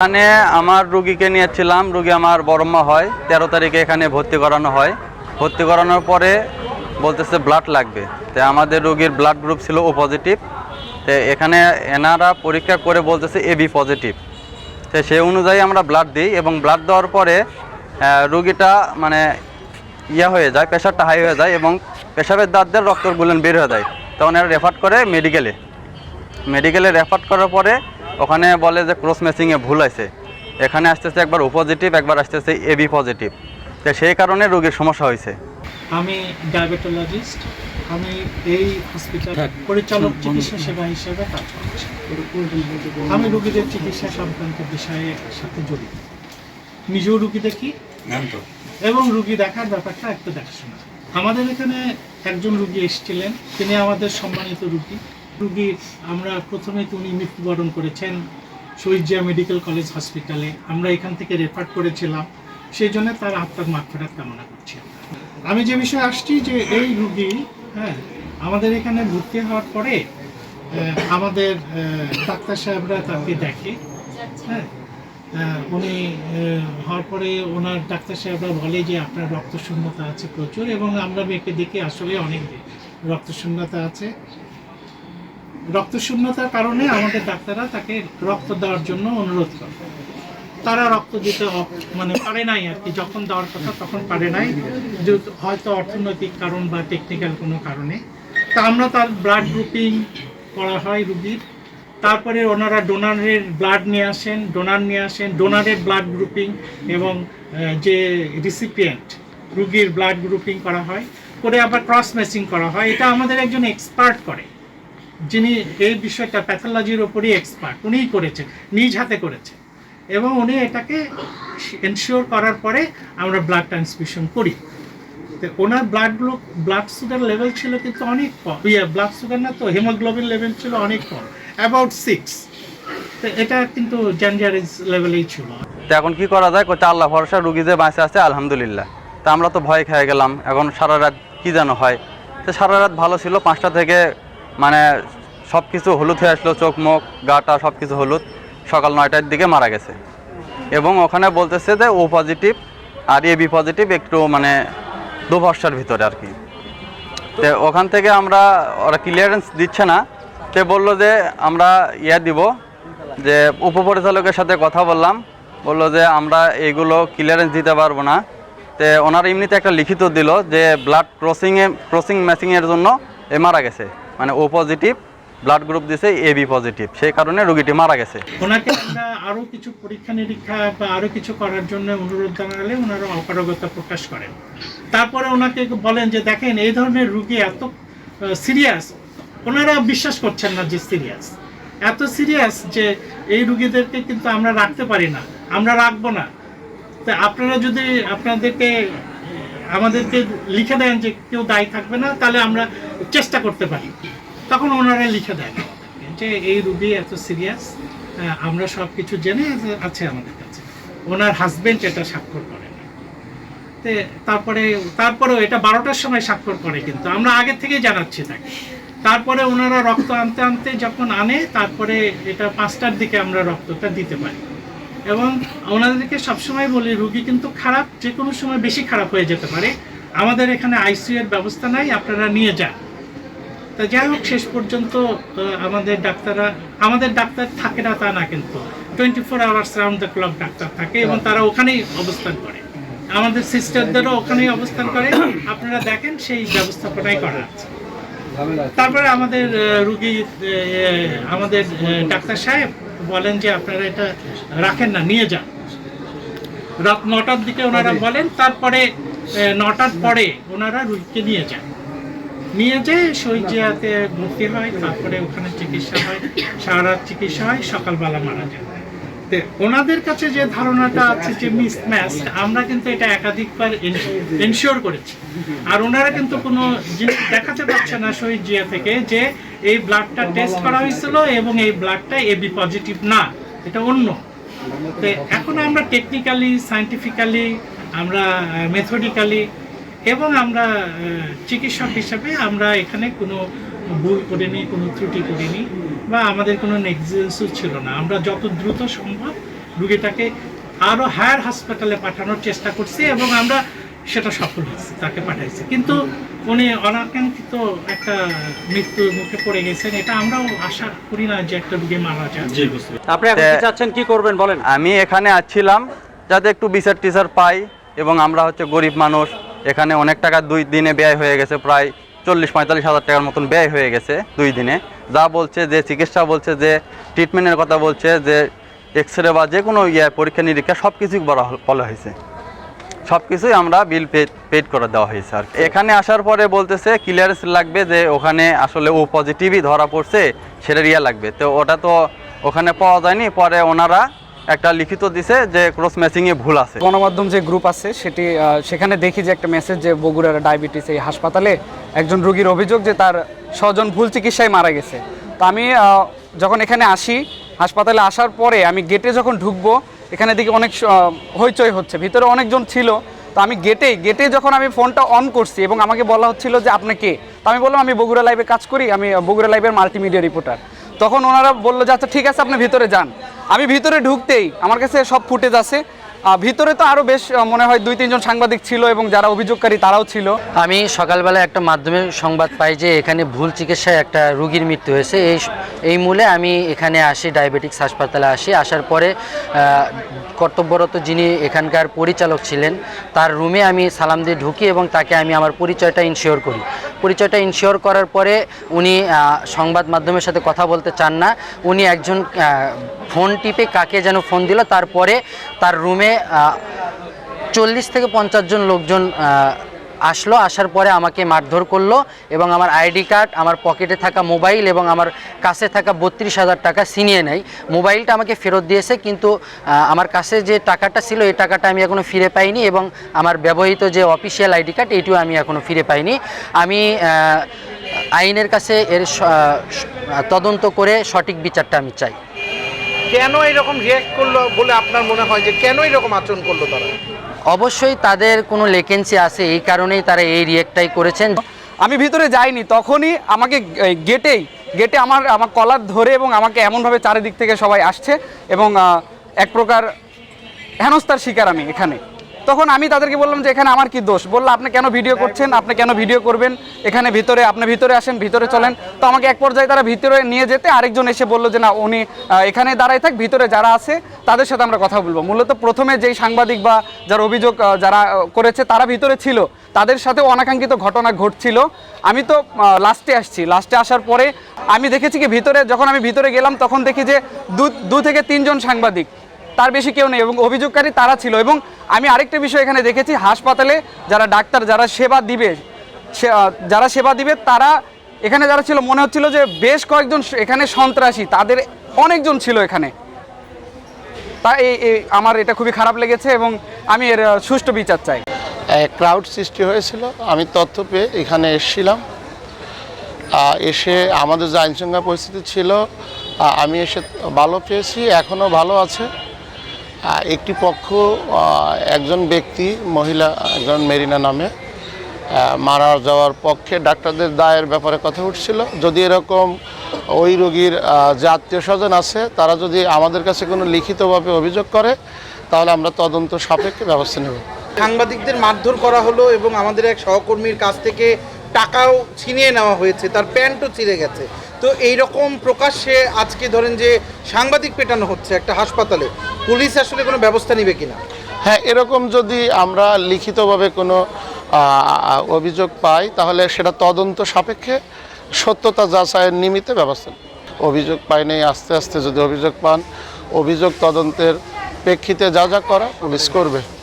এখানে আমার রুগীকে নিয়েছিলাম, রুগী আমার বড়ম্মা হয়, তেরো তারিখে এখানে ভর্তি করানো হয়। ভর্তি করানোর পরে বলতেছে ব্লাড লাগবে। তো আমাদের রুগীর ব্লাড গ্রুপ ছিল ও পজিটিভ তো এখানে এনারা পরীক্ষা করে বলতেছে এবি পজিটিভ তো সেই অনুযায়ী আমরা ব্লাড দিই এবং ব্লাড দেওয়ার পরে রুগীটা মানে ইয়া হয়ে যায় প্রেশারটা হাই হয়ে যায় এবং পেশাবের দাঁত দিয়ে রক্তর গুলেন বের হয়ে যায়। তখন এরা রেফার করে মেডিকেলে মেডিকেলে রেফার করার পরে ওখানে বলে যে ক্রস ম্যাচিংয়ে ভুল আছে এখানে আসতেছে একবার ও পজিটিভ একবার আসতেছে এবি পজিটিভ তো সেই কারণে রোগীর সমস্যা হয়েছে। আমি ডায়াবেটোলজিস্ট। আমি এই হসপিটাল পরিচালক চিকিৎসা সেবা হিসেবে কাজ করছি। আমি রোগীদের চিকিৎসা সংক্রান্ত বিষয়ে সাথে জড়িত। নিজেও রুগী দেখি। এবং রুগী দেখার ব্যাপারটা একটু দেখাশোনা। আমাদের এখানে একজন রুগী এসেছিলেন। তিনি আমাদের সম্মানিত রুগী। রুগীর আমরা প্রথমে তো উনি মৃত্যুবরণ করেছেন শহীদজিয়া মেডিকেল কলেজ হসপিটালে আমরা এখান থেকে রেফার করেছিলাম। সেই জন্য তার আত্মার মাগফেরাত কামনা করছি। আমি যে বিষয়ে আসছি যে এই রুগী হ্যাঁ আমাদের এখানে ভর্তি হওয়ার পরে আমাদের ডাক্তার সাহেবরা তাকে দেখে হ্যাঁ উনি হওয়ার পরে ওনার ডাক্তার সাহেবরা বলে যে আপনার রক্ত শূন্যতা আছে প্রচুর এবং আমরা মেয়েকে দেখে আসলে অনেক রক্ত শূন্যতা আছে। রক্ত শূন্যতার কারণে আমাদের ডাক্তাররা তাকে রক্ত দেওয়ার জন্য অনুরোধ করে। তারা রক্ত দিতে মানে পারে নাই আর কি। যখন দেওয়ার কথা তখন পারে নাই। হয়তো অর্থনৈতিক কারণ বা টেকনিক্যাল কোনো কারণে। তা আমরা তার ব্লাড গ্রুপিং করা হয় রুগীর। তারপরে ওনারা ডোনারের ব্লাড নিয়ে আসেন ডোনার নিয়ে আসেন। ডোনারের ব্লাড গ্রুপিং এবং যে রিসিপিয়েন্ট রুগীর ব্লাড গ্রুপিং করা হয়। করে আবার ক্রস ম্যাচিং করা হয়। এটা আমাদের একজন এক্সপার্ট করে। যিনি এই বিষয়টা প্যাথোলজির ওপরই এক্সপার্ট উনিই করেছেন, নিজ হাতে করেছেন। এবং উনি এটাকে এনশিওর করার পরে আমরা ব্লাড ট্রান্সফিউশন করি। তো ওনার ব্লাড ব্লাড সুগার লেভেল ছিল কিন্তু অনেক কম। ইয়ে ব্লাড সুগার না তো হিমোগ্লোবিন লেভেল ছিল অনেক কম। অ্যাবাউট সিক্স তো এটা কিন্তু জেন্ডারেজ লেভেলেই ছিল। তো এখন কি করা যায়? করতে আল্লাহ ভরসা, রুগী যে বাঁচে আছে, আলহামদুলিল্লাহ। তা আমরা তো ভয় খেয়ে গেলাম। এখন সারা রাত কী যেন হয়। তো সারা রাত ভালো ছিল, পাঁচটা থেকে মানে সব কিছু হলুদ হয়ে আসলো, চোখ, মুখ, গাটা সব কিছু হলুদ। সকাল নয়টার দিকে মারা গেছে। এবং ওখানে বলতেছে যে ও পজিটিভ আর এ বি পজিটিভ একটু মানে দু ভরসার ভিতরে আর কি। তো ওখান থেকে আমরা, ওরা ক্লিয়ারেন্স দিচ্ছে না। সে বলল যে আমরা ইয়া দিব, যে উপপরিচালকের সাথে কথা বললাম। বলল যে আমরা এইগুলো ক্লিয়ারেন্স দিতে পারব না। তো ওনারা এমনিতে একটা লিখিত দিল যে ব্লাড ক্রসিংয়ে ক্রসিং ম্যাচিংয়ের জন্য এ মারা গেছে। মানে ও পজিটিভ ব্লাড গ্রুপ দিছে এবি পজিটিভ সেই কারণে রুগীটি মারা গেছে। ওনাকে আরও কিছু পরীক্ষা নিরীক্ষা বা আরও কিছু করার জন্য অনুরোধ জানালে ওনারা অপারগতা প্রকাশ করেন। তারপরে ওনাকে বলেন যে, দেখেন, এই ধরনের রুগী এত সিরিয়াস ওনারা বিশ্বাস করছেন না যে সিরিয়াস এত সিরিয়াস যে এই রুগীদেরকে কিন্তু আমরা রাখতে পারি না, আমরা রাখব না। তো আপনারা যদি আপনাদেরকে, আমাদেরকে লিখে দেন যে কেউ দায়ী থাকবে না, তাহলে আমরা চেষ্টা করতে পারি। তখন ওনারা লিখে দেন। যে এই রুগী এত সিরিয়াস আমরা সব কিছু জেনে আছে আমাদের কাছে। ওনার হাজবেন্ড এটা স্বাক্ষর করে তে তারপরে, তারপরেও এটা বারোটার সময় স্বাক্ষর করে কিন্তু। আমরা আগে থেকেই জানাচ্ছি তাকে। তারপরে ওনারা রক্ত আনতে আনতে যখন আনে, তারপরে এটা পাঁচটার দিকে আমরা রক্তটা দিতে পারি। এবং ওনাদেরকে সবসময় বলি, রুগী কিন্তু খারাপ যে কোনো সময় বেশি খারাপ হয়ে যেতে পারে। আমাদের এখানে আইসিইউ এর ব্যবস্থা নাই, আপনারা নিয়ে যান। তা যাই হোক শেষ পর্যন্ত আমাদের ডাক্তাররা আমাদের ডাক্তার থাকে না তা না কিন্তু twenty four hours round the clock doctor থাকে এবং তারা ওখানেই অবস্থান করে। আমাদের সিস্টারদেরও ওখানেই অবস্থান করে। আপনারা দেখেন সেই ব্যবস্থাপনাই করা আছে। তারপরে আমাদের রুগী আমাদের ডাক্তার সাহেব বলেন যে আপনারা এটা রাখেন না নিয়ে যান। রাত নটার দিকে ওনারা বলেন তারপরে নটার পরে ওনারা রুগীকে নিয়ে যান। নিয়ে যেয়ে শহীদিয়াতে ভর্তি হয়, তারপরে ওখানে চিকিৎসা হয় সারা চিকিৎসা হয়, সকালবেলা মারা যায়। ওনাদের কাছে যে ধারণাটা আছে যে মিসম্যাচ আমরা কিন্তু এটা একাধিকবার এনশিওর করেছি। আর ওনারা কিন্তু কোনো জিনিস দেখাতে পারছে না শহীদ জিয়া থেকে যে এই ব্লাডটা টেস্ট করা হয়েছিল এবং এই ব্লাডটা এবি পজিটিভ না, এটা অন্য। তো এখন আমরা টেকনিক্যালি সায়েন্টিফিক্যালি আমরা মেথডিক্যালি এবং আমরা চিকিৎসক হিসাবে আমরা এখানে কোনো ভুল করিনি কোনো ত্রুটি করিনি বা আমাদের কোনো নেগলিজেন্সও ছিল না। আমরা যত দ্রুত সম্ভব রুগীটাকে আরও হায়ার হাসপাতালে পাঠানোর চেষ্টা করছি এবং আমরা সেটা সফল হয়েছে তাকে পাঠাইছি। কিন্তু উনি অনাকাঙ্ক্ষিত একটা মৃত্যুর মুখে পড়ে গেছেন এটা আমরাও আশা করি না যে একটা রুগী মারা যায় আপনি কি চাচ্ছেন কি করবেন বলেন। আমি এখানে আসছিলাম যাতে একটু বিচার টিচার পাই এবং আমরা হচ্ছে গরিব মানুষ এখানে অনেক টাকা দুই দিনে ব্যয় হয়ে গেছে, প্রায় চল্লিশ, পঁয়তাল্লিশ হাজার টাকার মতন ব্যয় হয়ে গেছে দুই দিনে। যা বলছে যে, চিকিৎসা বলছে যে ট্রিটমেন্টের কথা বলছে যে এক্স রে বা যে কোনো ইয়ে পরীক্ষা, নিরীক্ষা সব কিছুই বলা বলা হয়েছে। সব কিছুই আমরা বিল পেড করে দেওয়া হয়েছে আর এখানে আসার পরে বলতেছে ক্লিয়ারেন্স লাগবে যে, ওখানে আসলে ও পজিটিভই ধরা পড়ছে সেটা ইয়ে লাগবে। তো ওটা তো ওখানে পাওয়া যায়নি, পরে ওনারা একটা লিখিত দিছে যে ক্রস ম্যাচিংয়ে ভুল আছে। গণমাধ্যম যে গ্রুপ আছে, সেটি সেখানে দেখি যে একটা মেসেজ যে বগুড়ার ডায়াবেটিস এই হাসপাতালে একজন রোগীর অভিযোগ যে তার স্বজন ভুল চিকিৎসায় মারা গেছে। তো আমি যখন এখানে আসি, হাসপাতালে আসার পরে আমি গেটে যখন ঢুকবো, এখানে দেখি অনেক হইচই হচ্ছে, ভিতরে অনেকজন ছিল। তো আমি গেটে গেটে যখন আমি ফোনটা অন করছি এবং আমাকে বলা হচ্ছিল যে, আপনি কে? তো আমি বললাম, আমি বগুড়া লাইভে কাজ করি, আমি বগুড়া লাইভের মাল্টিমিডিয়া রিপোর্টার তখন ওনারা বলল যে আচ্ছা ঠিক আছে, আপনি ভিতরে যান। আমি ভিতরে ঢুকতেই আমার কাছে সব ফুটেজ আছে। ভিতরে তো আরও বেশ মনে হয় দুই, তিনজন সাংবাদিক ছিল এবং যারা অভিযোগকারী তারাও ছিল। আমি সকালবেলা একটা মাধ্যমে সংবাদ পাই যে এখানে ভুল চিকিৎসায় একটা রুগীর মৃত্যু হয়েছে। এই এই মূলে আমি এখানে আসি, ডায়াবেটিক্স হাসপাতালে আসি। আসার পরে কর্তব্যরত যিনি এখানকার পরিচালক ছিলেন, তার রুমে আমি সালাম দিয়ে ঢুকি এবং তাকে আমি আমার পরিচয়টা ইনশিওর করি। পরিচয়টা ইনশিওর করার পরে উনি সংবাদ মাধ্যমের সাথে কথা বলতে চান না। উনি একজন ফোন টিপে কাকে যেন ফোন দিল, তারপরে তার রুমে চল্লিশ থেকে পঞ্চাশ জন লোকজন আসলো, আসার পরে আমাকে মারধর করল এবং আমার আইডি কার্ড, আমার পকেটে থাকা মোবাইল এবং আমার কাছে থাকা বত্রিশ হাজার টাকা ছিনিয়ে নেয়। মোবাইলটা আমাকে ফেরত দিয়েছে, কিন্তু আমার কাছে যে টাকাটা ছিল, এই টাকাটা আমি এখনও ফিরে পাইনি এবং আমার ব্যবহৃত যে অফিসিয়াল আইডি কার্ড, এটিও আমি এখনও ফিরে পাইনি। আমি আইনের কাছে এর তদন্ত করে সঠিক বিচারটা আমি চাই। কেন এরকম রিয়াক্ট করল বলে আপনার মনে হয় যে কেন এরকম আচরণ করল তারা? অবশ্যই তাদের কোনো লেকেন্সি আছে এই কারণেই তারা এই রিয়েক্টটাই করেছেন। আমি ভিতরে যাইনি তখনই আমাকে গেটেই গেটে আমার আমার কলার ধরে এবং আমাকে এমনভাবে চারিদিক থেকে সবাই আসছে এবং এক প্রকার হেনস্তার শিকার আমি এখানে। তখন আমি তাদেরকে বললাম যে, এখানে আমার কি দোষ? বলল, আপনি কেন ভিডিও করছেন? আপনি কেন ভিডিও করবেন? এখানে ভিতরে, আপনি ভিতরে আসেন, ভিতরে চলেন। তো আমাকে এক পর্যায়ে তারা ভিতরে নিয়ে যেতে আরেকজন এসে বলল যে, না, উনি এখানে দাঁড়ায় থাক, ভিতরে যারা আছে, তাদের সাথে আমরা কথা বলব। মূলত প্রথমে যেই সাংবাদিক বা যার অভিযোগ যারা করেছে, তারা ভিতরে ছিল। তাদের সাথে অনাকাঙ্ক্ষিত ঘটনা ঘটছিল। আমি তো লাস্টে আসছি। লাস্টে আসার পরে আমি দেখেছি কি, ভিতরে, যখন আমি ভিতরে গেলাম, তখন দেখি যে, দু দু থেকে তিনজন সাংবাদিক। তার বেশি কেউ নেই এবং অভিযোগকারী তারা ছিল। এবং আমি আরেকটা বিষয় এখানে দেখেছি, হাসপাতালে যারা ডাক্তার, যারা সেবা দিবে যারা সেবা দিবে, তারা এখানে যারা ছিল, মনে হচ্ছিল যে বেশ কয়েকজন এখানে সন্ত্রাসী, তাদের অনেকজন ছিল এখানে। তা এই আমার এটা খুবই খারাপ লেগেছে এবং আমি এর সুষ্ঠু বিচার চাই। ক্রাউড সৃষ্টি হয়েছিল, আমি তথ্য পেয়ে এখানে এসেছিলাম। এসে আমাদের যে আইনশৃঙ্খলা পরিস্থিতি ছিল আমি এসে ভালো পেয়েছি, এখনও ভালো আছে। একটি পক্ষ একজন ব্যক্তি, মহিলা, একজন মেরিনা নামে মারা যাওয়ার পক্ষে ডাক্তারদের দায়ের ব্যাপারে কথা উঠছিল। যদি এরকম ওই রোগীর যে আত্মীয় স্বজন আছে, তারা যদি আমাদের কাছে কোনো লিখিতভাবে অভিযোগ করে, তাহলে আমরা তদন্ত সাপেক্ষে ব্যবস্থা নেব। সাংবাদিকদের মারধর করা হলো এবং আমাদের এক সহকর্মীর কাছ থেকে টাকাও ছিনিয়ে নেওয়া হয়েছে, তার প্যান্টও ছিঁড়ে গেছে। তো এই রকম প্রকাশ্যে আজকে ধরেন যে সাংবাদিক পেটানো হচ্ছে একটা হাসপাতালে পুলিশ আসলে কোনো ব্যবস্থা নেবে কিনা? হ্যাঁ এরকম যদি আমরা লিখিতভাবে কোনো অভিযোগ পাই, তাহলে সেটা তদন্ত সাপেক্ষে সত্যতা যাচাইয়ের নিমিত্তে ব্যবস্থা অভিযোগ পাই নেই আস্তে আস্তে যদি অভিযোগ পান, অভিযোগ তদন্তের প্রেক্ষিতে যা যা করা পুলিশ করবে।